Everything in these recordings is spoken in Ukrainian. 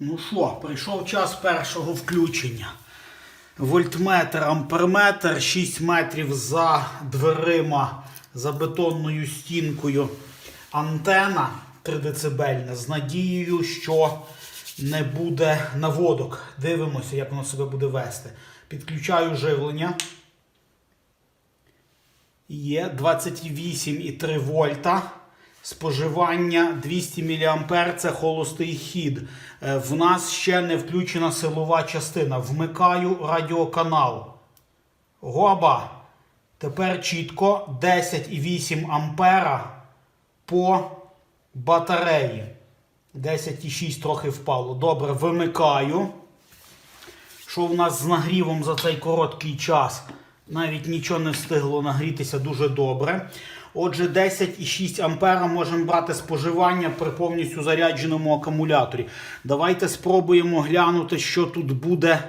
Ну що, прийшов час першого включення. Вольтметр, амперметр, 6 метрів за дверима, за бетонною стінкою. Антена 3 дБ з надією, що не буде наводок. Дивимося, як воно себе буде вести. Підключаю живлення. Є 28,3 вольта. Споживання 200 мА це холостий хід. Е, В нас ще не включена силова частина. Вмикаю радіоканал. Гоба. Тепер чітко 10,8 ампера по батареї. 10,6 трохи впало. Добре, вимикаю. Що в нас з нагрівом за цей короткий час? Навіть нічого не встигло нагрітися дуже добре. Отже, 10,6 ампера можемо брати споживання при повністю зарядженому акумуляторі. Давайте спробуємо глянути, що тут буде.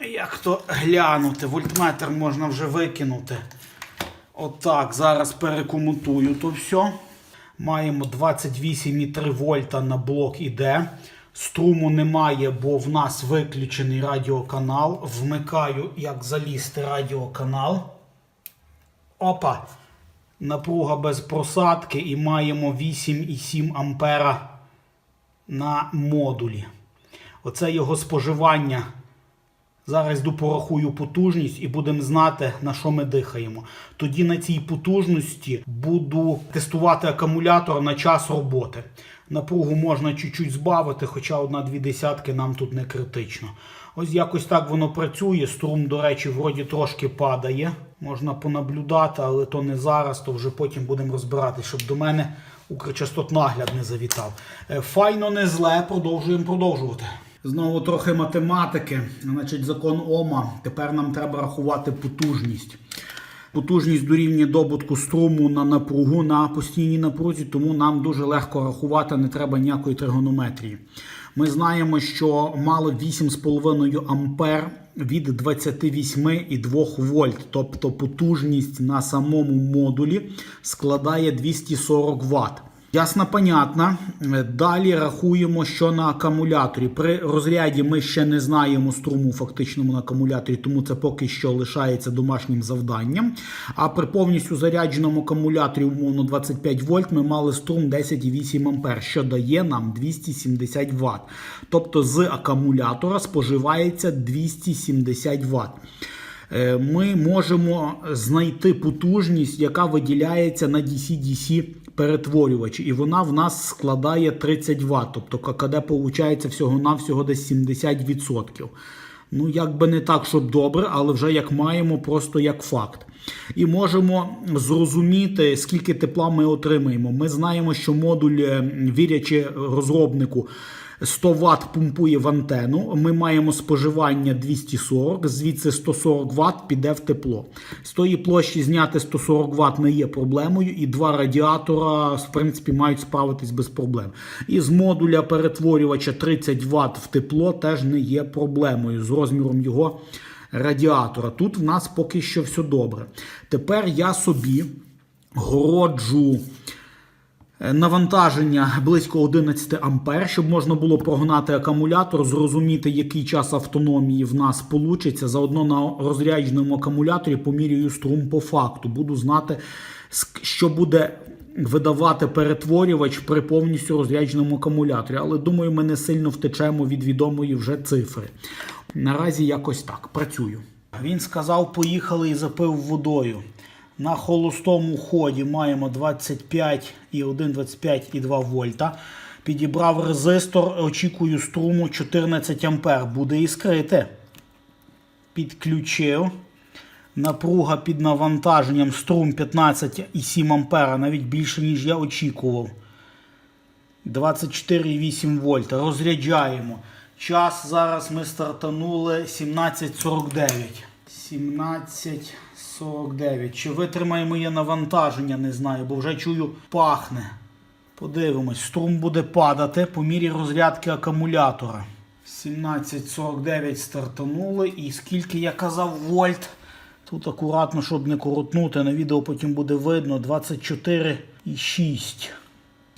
Як то глянути? Вольтметр можна вже викинути. Отак, зараз перекомутую то все. Маємо 28,3 вольта на блок іде. Струму немає, бо в нас виключений радіоканал. Вмикаю, як залізти радіоканал. Опа. Напруга без просадки і маємо 8,7 ампера на модулі. Оце його споживання. Зараз йду порахую потужність і будемо знати, на що ми дихаємо. Тоді на цій потужності буду тестувати акумулятор на час роботи. Напругу можна чуть-чуть збавити, хоча одна-дві десятки нам тут не критично. Ось якось так воно працює. Струм, до речі, вроді трошки падає. Можна понаблюдати, але то не зараз, то вже потім будемо розбирати, щоб до мене укрчастотнагляд не завітав. Е, Файно не зле, продовжуємо продовжувати. Знову трохи математики. Значить, закон Ома. Тепер нам треба рахувати потужність. Потужність дорівнює добутку струму на напругу на постійній напрузі, тому нам дуже легко рахувати, не треба ніякої тригонометрії. Ми знаємо, що мало 8,5 ампер від 28,2 вольт, тобто потужність на самому модулі складає 240 Вт. Ясно, понятно. Далі рахуємо, що на акумуляторі. При розряді ми ще не знаємо струму фактичному на акумуляторі, тому це поки що лишається домашнім завданням. А при повністю зарядженому акумуляторі, умовно 25 вольт, ми мали струм 10,8 ампер, що дає нам 270 Вт. Тобто з акумулятора споживається 270 Вт. Е, Ми можемо знайти потужність, яка виділяється на DC-DC перетворювачі, і вона в нас складає 30 Вт. Тобто ККД виходить всього-навсього десь 70%. Ну, як би не так, щоб добре, але вже як маємо, просто як факт. І можемо зрозуміти, скільки тепла ми отримаємо. Ми знаємо, що модуль, е, вірячи розробнику, 100 Вт пумпує в антенну. Ми маємо споживання 240, звідси 140 Вт піде в тепло. З тої площі зняти 140 Вт не є проблемою, і два радіатора, в принципі, мають справитись без проблем. І з модуля перетворювача 30 Вт в тепло теж не є проблемою з розміром його радіатора. Тут в нас поки що все добре. Тепер я собі городжу. Е, Навантаження близько 11 ампер, щоб можна було прогнати акумулятор, зрозуміти, який час автономії в нас получиться. Заодно на розрядженому акумуляторі помірюю струм по факту. Буду знати, що буде видавати перетворювач при повністю розрядженому акумуляторі. Але думаю, ми не сильно втечемо від відомої вже цифри. Наразі якось так працюю. Він сказав, поїхали і запив водою. На холостому ході маємо 25,1, 25,2 вольта. Підібрав резистор, очікую струму 14 ампер. Буде іскрити. Підключив. Напруга під навантаженням струм 15,7 ампера, навіть більше, ніж я очікував. 24,8 вольта. Розряджаємо. Час зараз ми стартанули 17.49. 17.49. Чи витримає моє навантаження, не знаю, бо вже чую, пахне. Подивимось, струм буде падати по мірі розрядки акумулятора. 17.49 стартанули. І скільки я казав вольт. Тут акуратно, щоб не коротнути, на відео потім буде видно 24,6.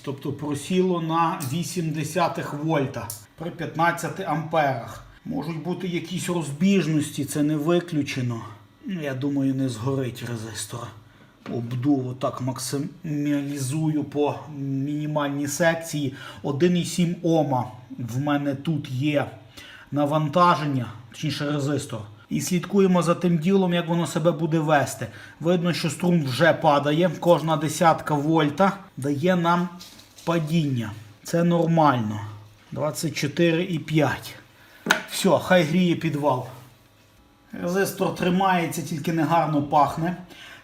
Тобто просіло на 0,8 вольта при 15 амперах. Можуть бути якісь розбіжності, це не виключено. Ну, Я думаю, не згорить резистор. Обдув отак максималізую по мінімальній секції. 1,7 Ома в мене тут є навантаження, точніше резистор. І слідкуємо за тим ділом, як воно себе буде вести. Видно, що струм вже падає. Кожна десятка вольта дає нам падіння. Це нормально. 24,5. Все, хай гріє підвал. Резистор тримається, тільки негарно пахне.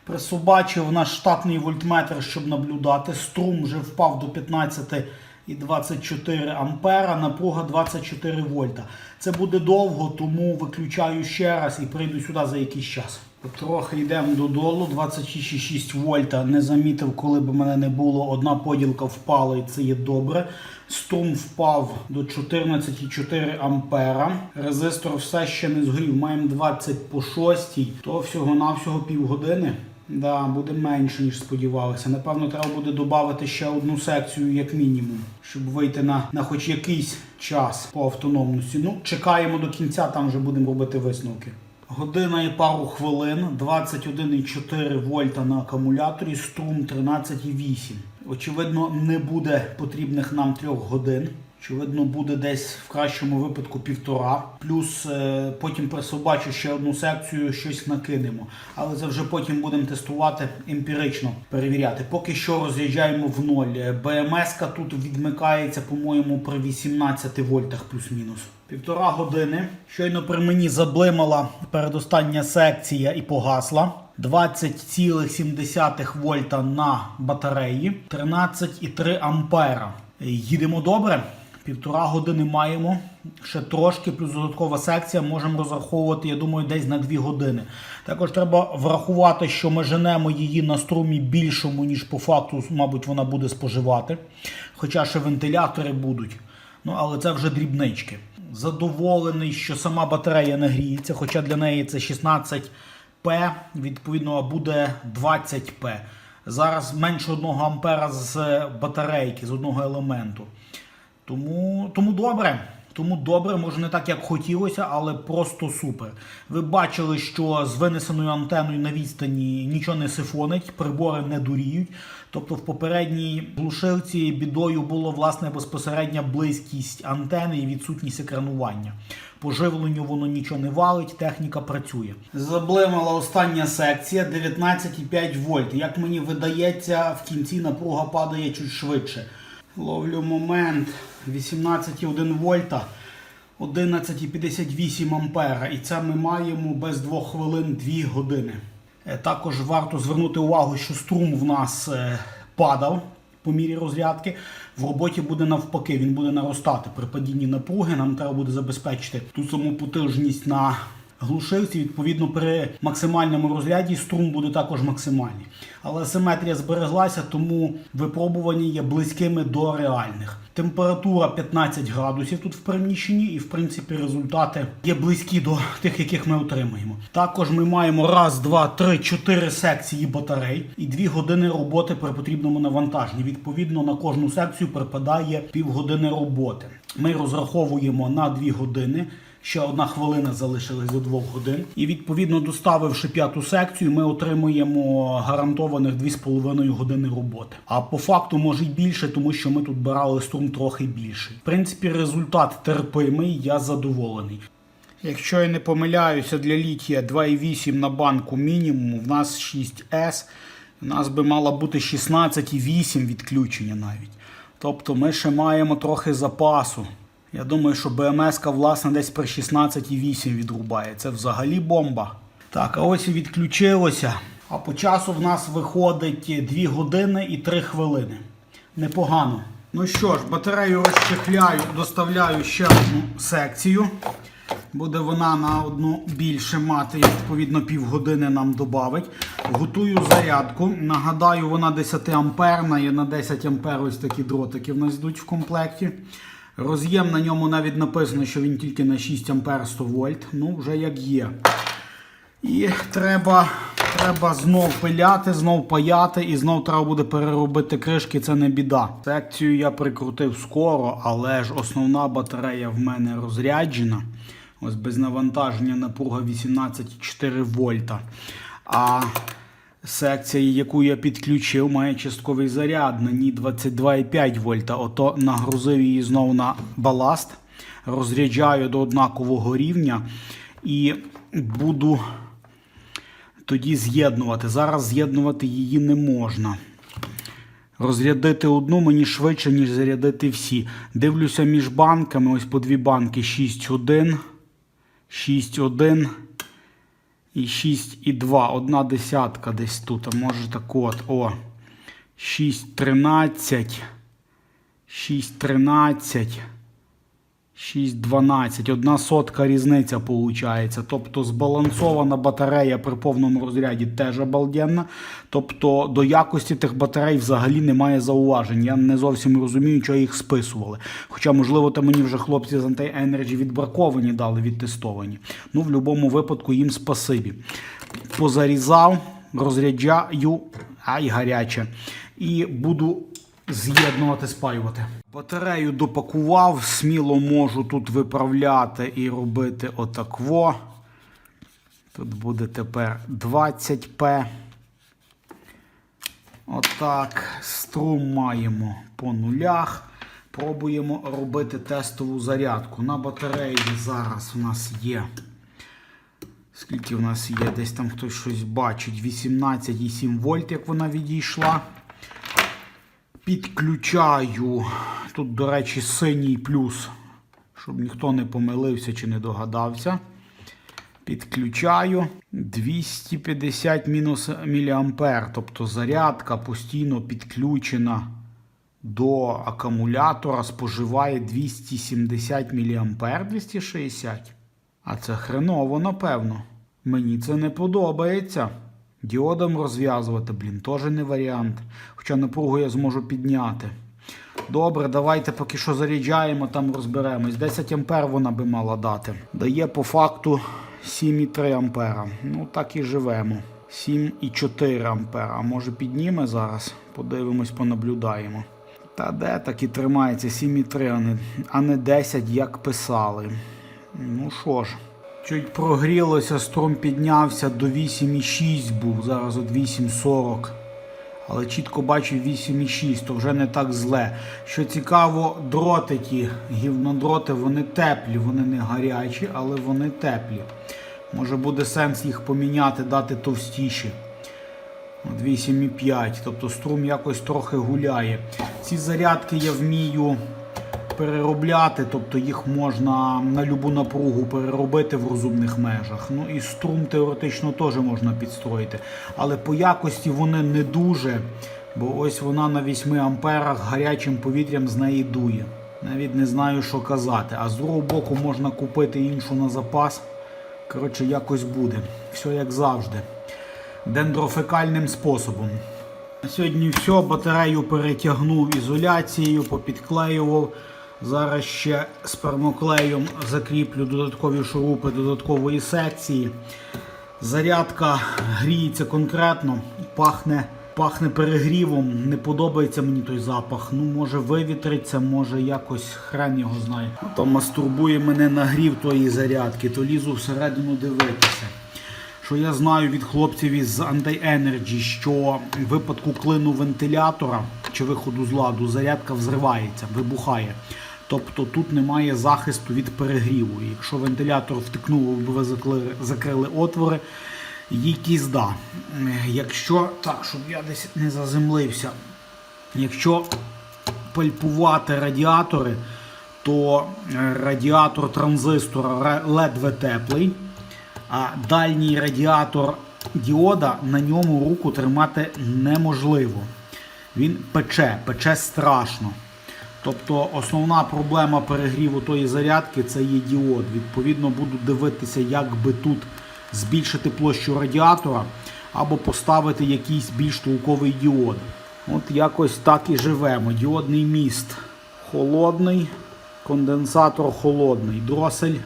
Присобачив наш штатний вольтметр, щоб наблюдати. Струм вже впав до 15,24 ампера, напруга 24 вольта. Це буде довго, тому виключаю ще раз і прийду сюди за якийсь час. Трохи йдемо додолу, 26,6 вольта. Не замітив, коли б мене не було. Одна поділка впала, і це є добре. Струм впав до 14,4 ампера. Резистор все ще не згорів. Маємо 20 по 6, то всього-навсього півгодини. Да, буде менше, ніж сподівалися. Напевно, треба буде додати ще одну секцію, як мінімум, щоб вийти на, на хоч якийсь час по автономності. Ну, чекаємо до кінця, там вже будемо робити висновки. Година і пару хвилин, 21,4 вольта на акумуляторі, струм 13,8. Очевидно, не буде потрібних нам трьох годин. Очевидно, буде десь в кращому випадку півтора. Плюс е, потім присобачу ще одну секцію, щось накинемо. Але це вже потім будемо тестувати емпірично, перевіряти. Поки що роз'їжджаємо в ноль. Е, БМС-ка тут відмикається, по-моєму, при 18 вольтах плюс-мінус. Півтора години. Щойно при мені заблимала передостання секція і погасла. 20,7 вольта на батареї, 13,3 ампера. Їдемо добре. Півтора години маємо. Ще трошки, плюс додаткова секція. Можемо розраховувати, я думаю, десь на 2 години. Також треба врахувати, що ми женемо її на струмі більшому, ніж по факту, мабуть, вона буде споживати. Хоча ще вентилятори будуть. Ну, але це вже дрібнички. Задоволений, що сама батарея не гріється, хоча для неї це 16П, відповідно, буде 20П. Зараз менше 1 ампера з батарейки, з одного елементу. Тому, тому добре. Тому добре, може не так, як хотілося, але просто супер. Ви бачили, що з винесеною антеною на відстані нічого не сифонить, прибори не дуріють. Тобто в попередній глушилці бідою було власне безпосередня близькість антени і відсутність екранування. По живленню воно нічого не валить, техніка працює. Заблимала остання секція 19,5 вольт. Як мені видається, в кінці напруга падає чуть швидше. Ловлю момент 18,1 вольта, 11,58 ампера. І це ми маємо без 2 хвилин 2 години. Е, Також варто звернути увагу, що струм в нас е, падав по мірі розрядки. В роботі буде навпаки, він буде наростати при падінні напруги. Нам треба буде забезпечити ту саму потужність на глушилці. Відповідно, при максимальному розряді струм буде також максимальний. Але симетрія збереглася, тому випробування є близькими до реальних. Температура 15 градусів тут в приміщенні, і в принципі результати є близькі до тих, яких ми отримаємо. Також ми маємо раз, два, три, чотири секції батарей і дві години роботи при потрібному навантаженні. Відповідно, на кожну секцію припадає півгодини роботи. Ми розраховуємо на дві години. Ще одна хвилина залишилась до двох годин. І відповідно, доставивши п'яту секцію, ми отримуємо гарантованих 2,5 години роботи. А по факту може й більше, тому що ми тут брали струм трохи більший. В принципі, результат терпимий, я задоволений. Якщо я не помиляюся, для літія 2,8 на банку мінімум, в нас 6С, у нас би мало бути 16,8 відключення навіть. Тобто ми ще маємо трохи запасу. Я думаю, що БМС власне десь при 16,8 відрубає. Це взагалі бомба. Так, а ось і відключилося. А по часу в нас виходить 2 години і 3 хвилини. Непогано. Ну що ж, батарею розчехляю, доставляю ще одну секцію. Буде вона на одну більше мати, і, відповідно, півгодини нам додавить. Готую зарядку. Нагадаю, вона 10 амперна, є на 10 ампер ось такі дротики в нас йдуть в комплекті. Роз'єм на ньому навіть написано, що він тільки на 6 ампер 100 вольт. Ну, вже як є. І треба, треба знов пиляти, знов паяти, і знов треба буде переробити кришки, це не біда. Секцію я прикрутив скоро, але ж основна батарея в мене розряджена. Ось без навантаження напруга 18,4 вольта. А секція, яку я підключив, має частковий заряд на ній 22,5 вольта. Ото нагрузив її знову на баласт, розряджаю до однакового рівня і буду тоді з'єднувати. Зараз з'єднувати її не можна. Розрядити одну мені швидше, ніж зарядити всі. Дивлюся між банками, ось по дві банки 6,1, 6,1 і 6,2. Одна десятка десь тут. А може так от. О. 6,13, 6,13. 6,12. Одна сотка різниця виходить. Тобто збалансована батарея при повному розряді теж обалденна. Тобто до якості тих батарей взагалі немає зауважень. Я не зовсім розумію, чого їх списували. Хоча, можливо, то мені вже хлопці з Anti-Energy відбраковані дали, відтестовані. Ну, в будь-якому випадку їм спасибі. Позарізав, розряджаю, ай гаряче. І буду з'єднувати, спаювати. Батарею допакував, сміло можу тут виправляти і робити отакво. Тут буде тепер 20П. Отак. Струм маємо по нулях. Пробуємо робити тестову зарядку. На батареї зараз у нас є. Скільки в нас є? Десь там хтось щось бачить. 18,7 вольт, як вона відійшла. Підключаю. Тут, до речі, синій плюс, щоб ніхто не помилився чи не догадався. Підключаю 250 мінус мА. Тобто зарядка постійно підключена до акумулятора, споживає 270 мА 260. А це хреново, напевно. Мені це не подобається. Діодом розв'язувати, блін, теж не варіант. Хоча напругу я зможу підняти. Добре, давайте поки що заряджаємо, там розберемось. 10 ампер вона би мала дати. Дає по факту 7,3 ампера. Ну так і живемо. 7,4 ампера. Може підніме зараз? Подивимось, понаблюдаємо. Та де так і тримається 7,3, а не 10, як писали. Ну що ж. Чуть прогрілося, струм піднявся до 8,6 був, зараз от 8,40. Але чітко бачу 8,6, то вже не так зле. Що цікаво, дротики, гівнодроти, вони теплі, вони не гарячі, але вони теплі. Може буде сенс їх поміняти, дати товстіші. 8,5. Тобто струм якось трохи гуляє. Ці зарядки я вмію переробляти, тобто їх можна на любу напругу переробити в розумних межах. Ну і струм теоретично теж можна підстроїти. Але по якості вони не дуже, бо ось вона на 8 амперах гарячим повітрям з неї дує. Навіть не знаю, що казати. А з другого боку можна купити іншу на запас. Коротше, якось буде. Все як завжди. Дендрофекальним способом. На сьогодні все, батарею перетягнув ізоляцією, попідклеював. Зараз ще спермоклеєм закріплю додаткові шурупи додаткової секції. Зарядка гріється конкретно, пахне пахне перегрівом. Не подобається мені той запах. Ну, може вивітриться, може якось хрен його знає. То мастурбує мене нагрів тої зарядки, то лізу всередину дивитися. Що я знаю від хлопців із Anti-Energy, що в випадку клину вентилятора чи виходу з ладу зарядка взривається, вибухає. Тобто тут немає захисту від перегріву. Якщо вентилятор втикнув, ви закрили, отвори, їй кізда. Якщо так, щоб я десь не заземлився, якщо пальпувати радіатори, то радіатор транзистора ледве теплий. А дальній радіатор діода на ньому руку тримати неможливо. Він пече, пече страшно. Тобто основна проблема перегріву тої зарядки це є діод. Відповідно, буду дивитися, як би тут збільшити площу радіатора або поставити якийсь більш толковий діод. От якось так і живемо. Діодний міст холодний, конденсатор холодний, дросель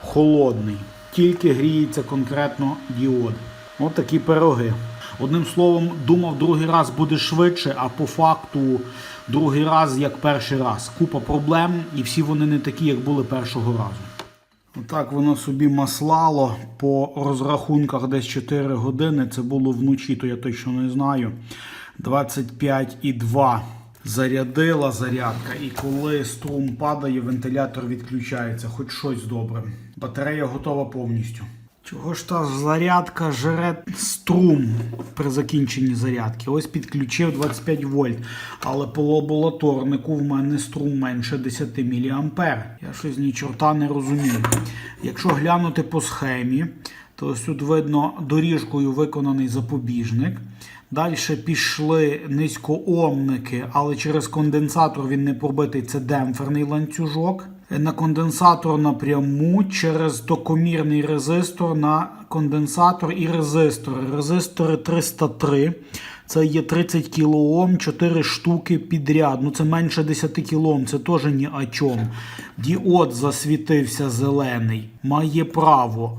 холодний. тільки гріється конкретно діод. От такі пироги. Одним словом, думав, другий раз буде швидше, а по факту другий раз як перший раз. Купа проблем, і всі вони не такі, як були першого разу. Отак воно собі маслало по розрахунках десь 4 години. Це було вночі, то я точно не знаю. 25,2 зарядила зарядка. І коли струм падає, вентилятор відключається. Хоч щось добре. Батарея готова повністю. Чого ж та зарядка жере струм при закінченні зарядки? Ось підключив 25 вольт, але по лабораторнику в мене струм менше 10 мА. Я щось ні чорта не розумію. Якщо глянути по схемі, то ось тут видно доріжкою виконаний запобіжник. Далі пішли низькоомники, але через конденсатор він не пробитий. Це демпферний ланцюжок. На конденсатор напряму через токомірний резистор на конденсатор і резистори. Резистори 303. Це є 30 кОм, 4 штуки підряд. Ну це менше 10 кОм, це теж ні о чому. Діод засвітився зелений. Має право.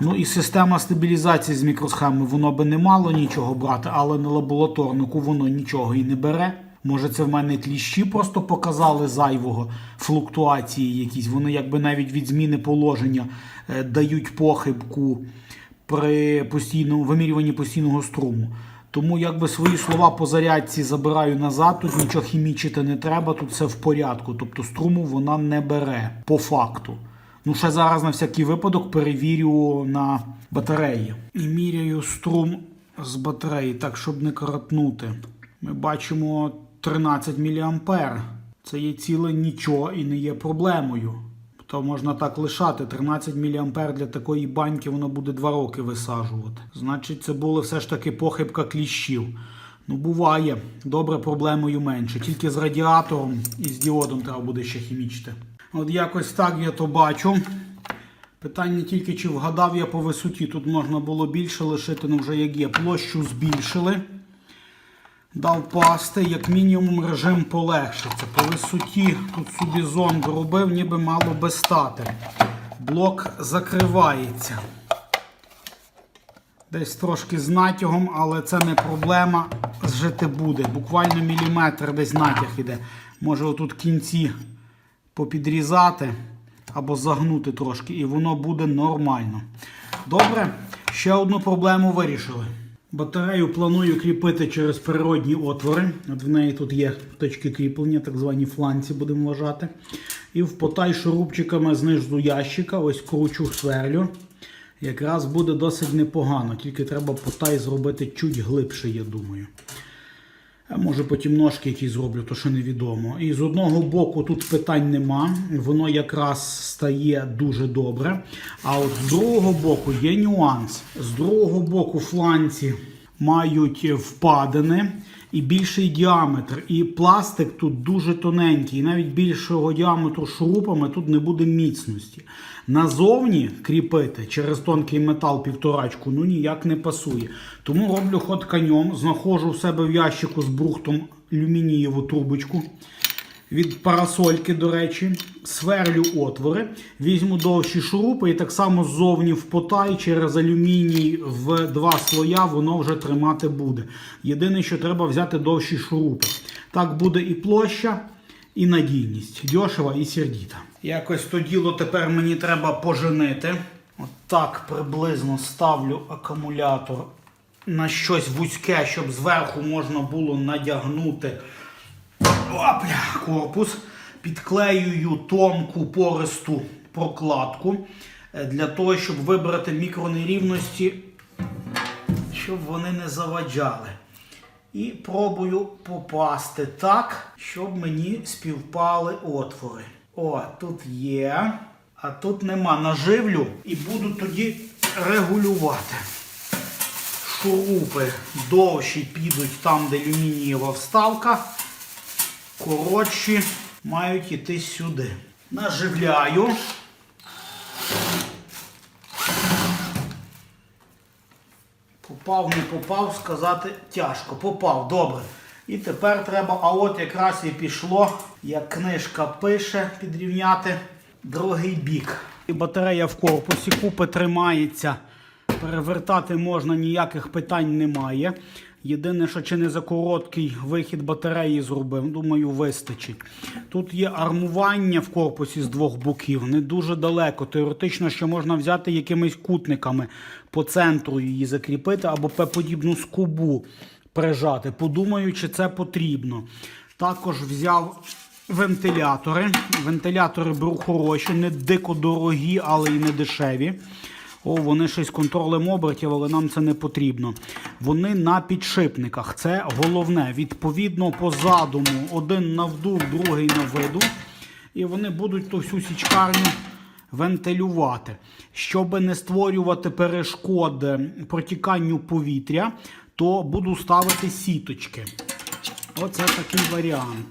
Ну і система стабілізації з мікросхеми, воно би не мало нічого брати, але на лабораторнику воно нічого і не бере. Може, це в мене кліщі просто показали зайвого флуктуації якісь. Вони якби навіть від зміни положення е, дають похибку при постійному вимірюванні постійного струму. Тому якби свої слова по зарядці забираю назад, тут нічого хімічити не треба, тут все в порядку. Тобто струму вона не бере по факту. Ну, ще зараз на всякий випадок перевірю на батареї. І міряю струм з батареї, так, щоб не коротнути. Ми бачимо 13 мА. Це є ціле нічого і не є проблемою. То можна так лишати. 13 мА для такої баньки воно буде 2 роки висаджувати. Значить, це була все ж таки похибка кліщів. Ну, буває. Добре, проблемою менше. Тільки з радіатором і з діодом треба буде ще хімічити. От якось так я то бачу. Питання тільки, чи вгадав я по висоті. Тут можна було більше лишити, ну вже як є. Площу збільшили. Дав пасти, як мінімум режим полегшиться. По висоті тут собі зонд робив, ніби мало би стати. Блок закривається. Десь трошки з натягом, але це не проблема. Зжити буде. Буквально міліметр десь натяг іде. Може отут кінці попідрізати або загнути трошки, і воно буде нормально. Добре, ще одну проблему вирішили. Батарею планую кріпити через природні отвори. От в неї тут є точки кріплення, так звані фланці, будемо вважати. І в потай шурупчиками знизу ящика, ось кручу сверлю. Якраз буде досить непогано, тільки треба потай зробити чуть глибше, я думаю. Може потім ножки якісь зроблю, то що невідомо. І з одного боку тут питань нема, воно якраз стає дуже добре. А от з другого боку є нюанс. З другого боку фланці мають впадини і більший діаметр. І пластик тут дуже тоненький. І навіть більшого діаметру шурупами тут не буде міцності. Назовні кріпити через тонкий метал півторачку ну ніяк не пасує. Тому роблю ход конем, знаходжу в себе в ящику з брухтом алюмінієву трубочку. Від парасольки, до речі, сверлю отвори, візьму довші шурупи і так само ззовні в потай через алюміній в два слоя воно вже тримати буде. Єдине, що треба взяти довші шурупи. Так буде і площа, і надійність. Дьошева і сердіта. Якось то діло тепер мені треба поженити. От так приблизно ставлю акумулятор на щось вузьке, щоб зверху можна було надягнути опля, корпус. Підклеюю тонку пористу прокладку е, для того, щоб вибрати мікронерівності, щоб вони не заваджали. І пробую попасти так, щоб мені співпали отвори. О, тут є, а тут нема. Наживлю і буду тоді регулювати. Шурупи довші підуть там, де алюмінієва вставка. Коротші мають іти сюди. Наживляю. Попав, не попав, сказати тяжко. Попав, добре. І тепер треба, а от якраз і пішло, як книжка пише, підрівняти другий бік. І батарея в корпусі, купи тримається. Перевертати можна, ніяких питань немає. Єдине, що чи не за короткий вихід батареї зробив, думаю, вистачить. Тут є армування в корпусі з двох боків, не дуже далеко. Теоретично ще можна взяти якимись кутниками по центру її закріпити або П-подібну скобу прижати. Подумаю, чи це потрібно. Також взяв вентилятори. Вентилятори беру хороші, не дико дорогі, але й не дешеві. О, вони з контролем обертів, але нам це не потрібно. Вони на підшипниках. Це головне. Відповідно, по задуму один на вдув, другий на видув. І вони будуть ту всю січкарню вентилювати. Щоб не створювати перешкоди протіканню повітря, то буду ставити сіточки. Оце такий варіант.